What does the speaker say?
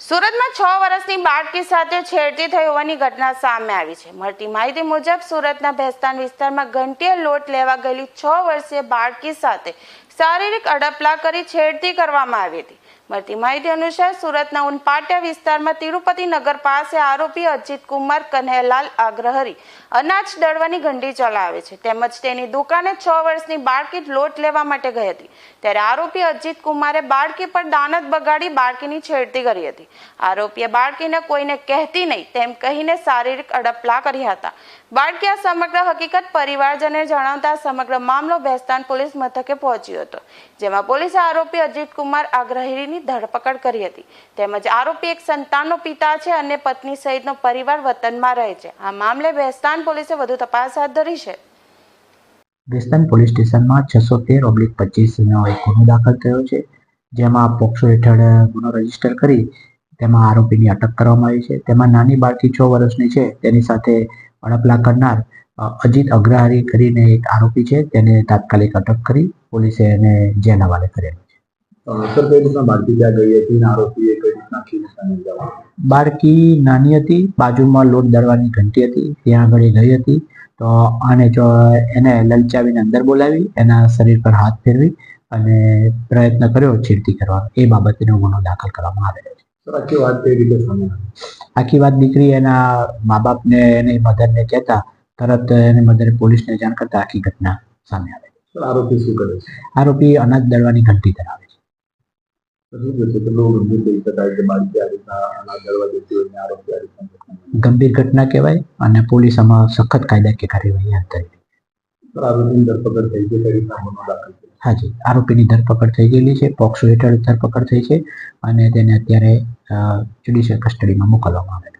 સુરતમાં છ વર્ષની બાળકી સાથે છેડતી થઈ હોવાની ઘટના સામે આવી છે. મળતી માહિતી મુજબ સુરતના ભેસ્તાન વિસ્તારમાં ઘંટીએ લોટ લેવા ગયેલી છ વર્ષીય બાળકી સાથે શારીરિક અડપલા કરી છેડતી કરવામાં આવી હતી. મળતી માહિતી અનુસાર સુરતના ઉનપાટિયા વિસ્તારમાં તિરુપતિ નગર પાસે આરોપી અજીત કુમાર કન્હૈયાલાલ આગ્રહરી અનાજ દળવાની ઘંટી ચલાવે છે. તેમજ તેની દુકાને છ વર્ષની બાળકી લોટ લેવા માટે ગઈ હતી. ત્યારે આરોપી અજીત કુમારે બાળકી પર દાનત બગાડી બાળકીની છેડતી કરી હતી. આરોપીએ બાળકીને કોઈને કહેતી નહીં, તેમ કહીને શારીરિક અડપલા કર્યા હતા. બાળકી આ સમગ્ર હકીકત પરિવારજને જણાવતા સમગ્ર મામલો ભેસ્તાન પોલીસ મથકે પહોંચ્યો હતો. જેમાં પોલીસે આરોપી અજીત કુમાર આગ્રહીની ધરપકડ કરી હતી. તેમજ આરોપી એક સંતાનનો પિતા છે અને પત્ની સહિતનો પરિવાર વતનમાં રહે છે. આ મામલે બેસ્તાન પોલીસે વધુ તપાસ હાથ ધરી છે. બેસ્તાન પોલીસ સ્ટેશનમાં છસો તેર ઓબ્લિક પચીસનો એક ગુનો દાખલ થયો છે. જેમાં પોક્સો હેઠળ ગુનો રજિસ્ટર કરી તેમાં આરોપીની અટક કરવામાં આવી છે. તેમાં નાની બાળકી છ વર્ષની છે. તેની સાથે અડપલા કરનાર અજીત અગ્રહારી કરીને એક આરોપી છે તેને તાત્કાલિક અટક કરી પોલીસે એને જેલ હવાલે કરેલો છે. બાળકી નાની હતી બાજુમાં લોટ દળવાની ઘંટી હતી ત્યાં આગળ ગઈ હતી. તો આને જો એને લલચાવીને અંદર બોલાવી એના શરીર પર હાથ ફેરવી અને પ્રયત્ન કર્યો છેડતી કરવાનો એ બાબતેનો ગુનો દાખલ કરવામાં આવેલો છે. આખી વાત આવી? આખી વાત દીકરી એના મા બાપને એની મધરને કહેતા તરત એની મદદ પોલીસને જાણ કરતા આખી ઘટના સામે આવે છે. આરોપી શું કરે છે? આરોપી અનાજ દળવાની ઘંટી ધરાવે છે. ગંભીર ઘટના કહેવાય અને પોલીસ આમાં સખત કાયદાકીય કાર્યવાહી હાથ ધરી આરોપીની ધરપકડ થઈ છે હાજી આરોપીની ધરપકડ થઈ ગયેલી છે પોક્સો હેઠળ ધરપકડ થઈ છે અને તેને અત્યારે જ્યુડિશિયલ કસ્ટડીમાં મોકલવામાં આવેલ